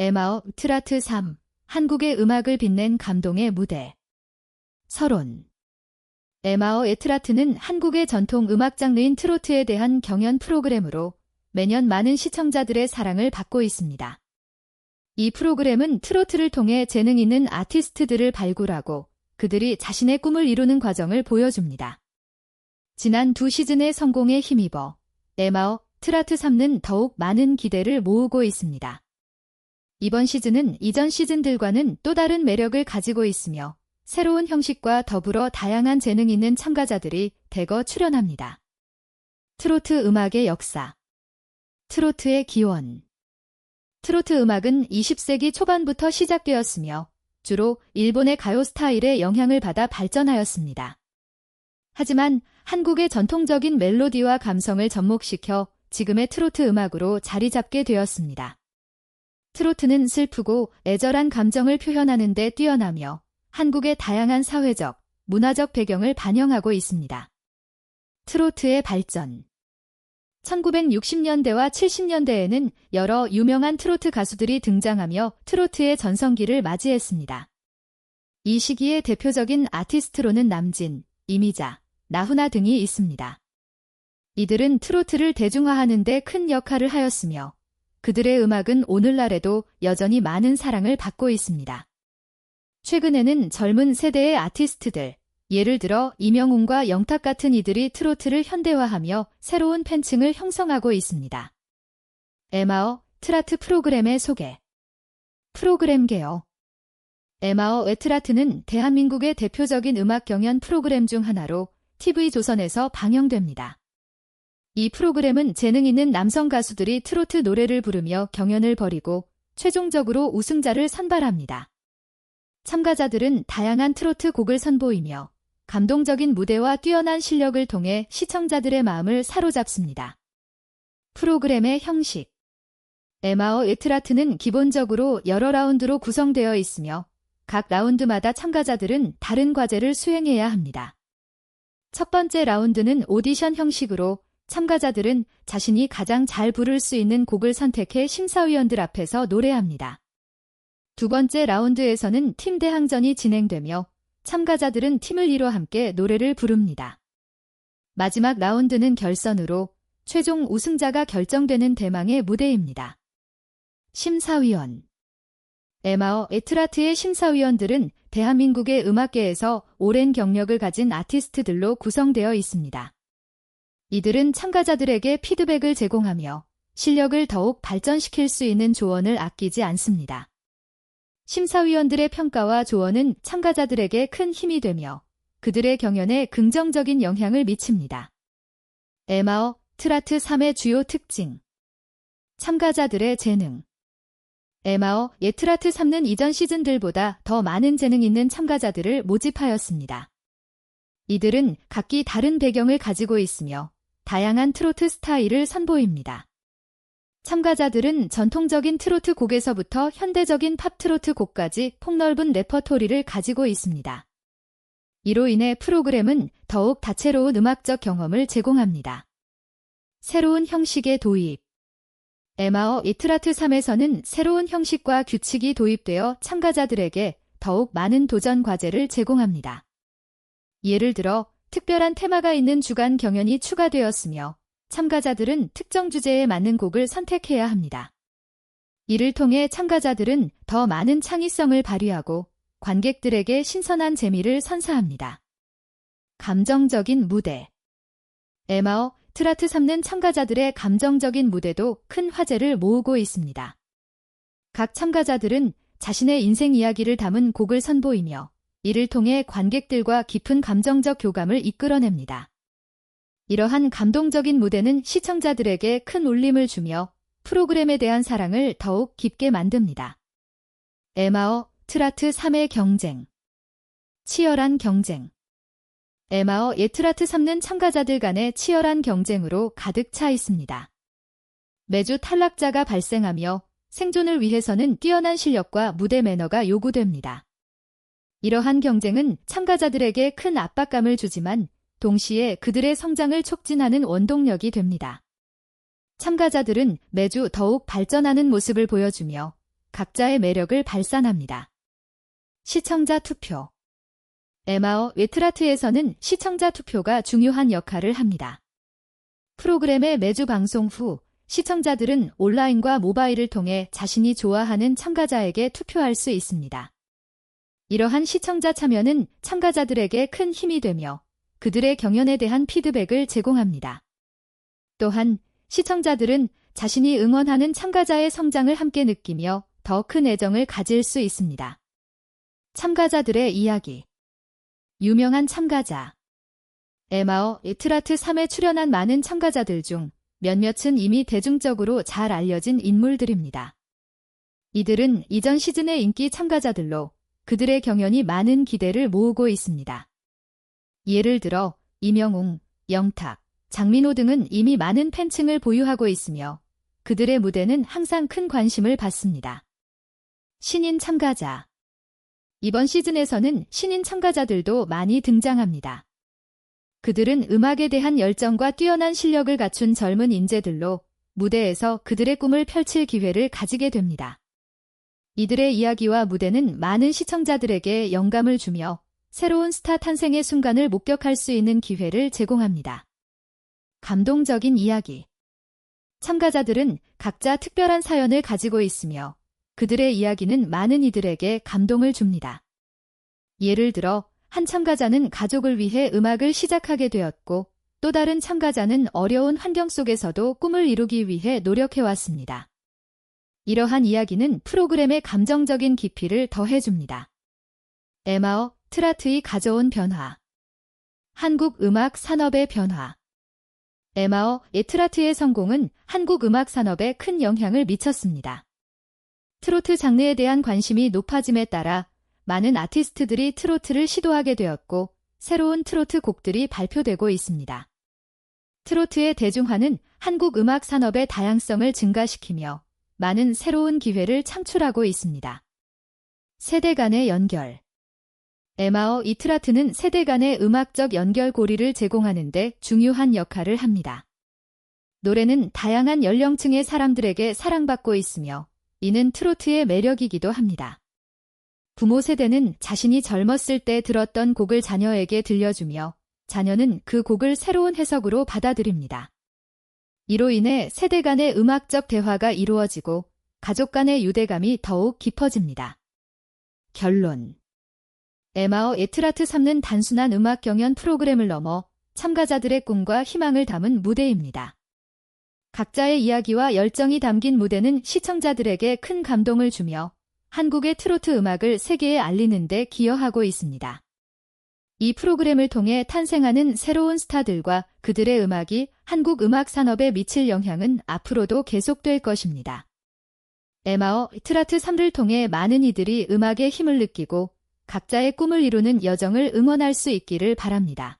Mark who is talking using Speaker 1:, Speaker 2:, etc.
Speaker 1: 에마어 트라트 3 한국의 음악을 빛낸 감동의 무대 서론 에마어 에트라트는 한국의 전통 음악 장르인 트로트에 대한 경연 프로그램으로 매년 많은 시청자들의 사랑을 받고 있습니다. 이 프로그램은 트로트를 통해 재능 있는 아티스트들을 발굴하고 그들이 자신의 꿈을 이루는 과정을 보여줍니다. 지난 두 시즌의 성공에 힘입어 에마어 트라트 3는 더욱 많은 기대를 모으고 있습니다. 이번 시즌은 이전 시즌들과는 또 다른 매력을 가지고 있으며 새로운 형식과 더불어 다양한 재능 있는 참가자들이 대거 출연합니다. 트로트 음악의 역사 트로트의 기원 트로트 음악은 20세기 초반부터 시작되었으며 주로 일본의 가요 스타일의 영향을 받아 발전하였습니다. 하지만 한국의 전통적인 멜로디와 감성을 접목시켜 지금의 트로트 음악으로 자리 잡게 되었습니다. 트로트는 슬프고 애절한 감정을 표현하는 데 뛰어나며 한국의 다양한 사회적, 문화적 배경을 반영하고 있습니다. 트로트의 발전 1960년대와 70년대에는 여러 유명한 트로트 가수들이 등장하며 트로트의 전성기를 맞이했습니다. 이 시기의 대표적인 아티스트로는 남진, 이미자, 나훈아 등이 있습니다. 이들은 트로트를 대중화하는 데 큰 역할을 하였으며 그들의 음악은 오늘날에도 여전히 많은 사랑을 받고 있습니다. 최근에는 젊은 세대의 아티스트들, 예를 들어 이명웅과 영탁 같은 이들이 트로트를 현대화하며 새로운 팬층을 형성하고 있습니다. 에마어 트라트 프로그램의 소개 프로그램 개요 에마어 웨트라트는 대한민국의 대표적인 음악 경연 프로그램 중 하나로 TV조선에서 방영됩니다. 이 프로그램은 재능 있는 남성 가수들이 트로트 노래를 부르며 경연을 벌이고 최종적으로 우승자를 선발합니다. 참가자들은 다양한 트로트 곡을 선보이며 감동적인 무대와 뛰어난 실력을 통해 시청자들의 마음을 사로잡습니다. 프로그램의 형식 에마어 에트라트는 기본적으로 여러 라운드로 구성되어 있으며 각 라운드마다 참가자들은 다른 과제를 수행해야 합니다. 첫 번째 라운드는 오디션 형식으로 참가자들은 자신이 가장 잘 부를 수 있는 곡을 선택해 심사위원들 앞에서 노래합니다. 두 번째 라운드에서는 팀 대항전이 진행되며 참가자들은 팀을 이뤄 함께 노래를 부릅니다. 마지막 라운드는 결선으로 최종 우승자가 결정되는 대망의 무대입니다. 심사위원 에마어 에트라트의 심사위원들은 대한민국의 음악계에서 오랜 경력을 가진 아티스트들로 구성되어 있습니다. 이들은 참가자들에게 피드백을 제공하며 실력을 더욱 발전시킬 수 있는 조언을 아끼지 않습니다. 심사위원들의 평가와 조언은 참가자들에게 큰 힘이 되며 그들의 경연에 긍정적인 영향을 미칩니다. 에마어 트라트 3의 주요 특징 참가자들의 재능 에마어 예트라트 3는 이전 시즌들보다 더 많은 재능 있는 참가자들을 모집하였습니다. 이들은 각기 다른 배경을 가지고 있으며 다양한 트로트 스타일을 선보입니다. 참가자들은 전통적인 트로트 곡에서부터 현대적인 팝 트로트 곡까지 폭넓은 레퍼토리를 가지고 있습니다. 이로 인해 프로그램은 더욱 다채로운 음악적 경험을 제공합니다. 새로운 형식의 도입 에마어 이트라트 3에서는 새로운 형식과 규칙이 도입되어 참가자들에게 더욱 많은 도전 과제를 제공합니다. 예를 들어 특별한 테마가 있는 주간 경연이 추가되었으며 참가자들은 특정 주제에 맞는 곡을 선택해야 합니다. 이를 통해 참가자들은 더 많은 창의성을 발휘하고 관객들에게 신선한 재미를 선사합니다. 감정적인 무대 에마어 트라트 3는 참가자들의 감정적인 무대도 큰 화제를 모으고 있습니다. 각 참가자들은 자신의 인생 이야기를 담은 곡을 선보이며 이를 통해 관객들과 깊은 감정적 교감을 이끌어냅니다. 이러한 감동적인 무대는 시청자들에게 큰 울림을 주며 프로그램에 대한 사랑을 더욱 깊게 만듭니다. 에마어 트라트 3의 경쟁 치열한 경쟁 에마어 예트라트 3는 참가자들 간의 치열한 경쟁으로 가득 차 있습니다. 매주 탈락자가 발생하며 생존을 위해서는 뛰어난 실력과 무대 매너가 요구됩니다. 이러한 경쟁은 참가자들에게 큰 압박감을 주지만 동시에 그들의 성장을 촉진하는 원동력이 됩니다. 참가자들은 매주 더욱 발전하는 모습을 보여주며 각자의 매력을 발산합니다. 시청자 투표 에마어 웨트라트에서는 시청자 투표가 중요한 역할을 합니다. 프로그램의 매주 방송 후 시청자들은 온라인과 모바일을 통해 자신이 좋아하는 참가자에게 투표할 수 있습니다. 이러한 시청자 참여는 참가자들에게 큰 힘이 되며 그들의 경연에 대한 피드백을 제공합니다. 또한 시청자들은 자신이 응원하는 참가자의 성장을 함께 느끼며 더 큰 애정을 가질 수 있습니다. 참가자들의 이야기 유명한 참가자 에마어 에트라트 3에 출연한 많은 참가자들 중 몇몇은 이미 대중적으로 잘 알려진 인물들입니다. 이들은 이전 시즌의 인기 참가자들로 그들의 경연이 많은 기대를 모으고 있습니다. 예를 들어 이명웅, 영탁, 장민호 등은 이미 많은 팬층을 보유하고 있으며 그들의 무대는 항상 큰 관심을 받습니다. 신인 참가자 이번 시즌에서는 신인 참가자들도 많이 등장합니다. 그들은 음악에 대한 열정과 뛰어난 실력을 갖춘 젊은 인재들로 무대에서 그들의 꿈을 펼칠 기회를 가지게 됩니다. 이들의 이야기와 무대는 많은 시청자들에게 영감을 주며 새로운 스타 탄생의 순간을 목격할 수 있는 기회를 제공합니다. 감동적인 이야기 참가자들은 각자 특별한 사연을 가지고 있으며 그들의 이야기는 많은 이들에게 감동을 줍니다. 예를 들어 한 참가자는 가족을 위해 음악을 시작하게 되었고 또 다른 참가자는 어려운 환경 속에서도 꿈을 이루기 위해 노력해왔습니다. 이러한 이야기는 프로그램의 감정적인 깊이를 더해줍니다. 에마어 트라트이 가져온 변화 한국 음악 산업의 변화 에마어 에트라트의 성공은 한국 음악 산업에 큰 영향을 미쳤습니다. 트로트 장르에 대한 관심이 높아짐에 따라 많은 아티스트들이 트로트를 시도하게 되었고 새로운 트로트 곡들이 발표되고 있습니다. 트로트의 대중화는 한국 음악 산업의 다양성을 증가시키며 많은 새로운 기회를 창출하고 있습니다. 세대 간의 연결 에마어 이트라트는 세대 간의 음악적 연결고리를 제공하는 데 중요한 역할을 합니다. 노래는 다양한 연령층의 사람들에게 사랑받고 있으며 이는 트로트의 매력이기도 합니다. 부모 세대는 자신이 젊었을 때 들었던 곡을 자녀에게 들려주며 자녀는 그 곡을 새로운 해석으로 받아들입니다. 이로 인해 세대 간의 음악적 대화가 이루어지고 가족 간의 유대감이 더욱 깊어집니다. 결론 에마어 에트라트 3는 단순한 음악 경연 프로그램을 넘어 참가자들의 꿈과 희망을 담은 무대입니다. 각자의 이야기와 열정이 담긴 무대는 시청자들에게 큰 감동을 주며 한국의 트로트 음악을 세계에 알리는 데 기여하고 있습니다. 이 프로그램을 통해 탄생하는 새로운 스타들과 그들의 음악이 한국 음악 산업에 미칠 영향은 앞으로도 계속될 것입니다. 에마어 트라트 3를 통해 많은 이들이 음악의 힘을 느끼고 각자의 꿈을 이루는 여정을 응원할 수 있기를 바랍니다.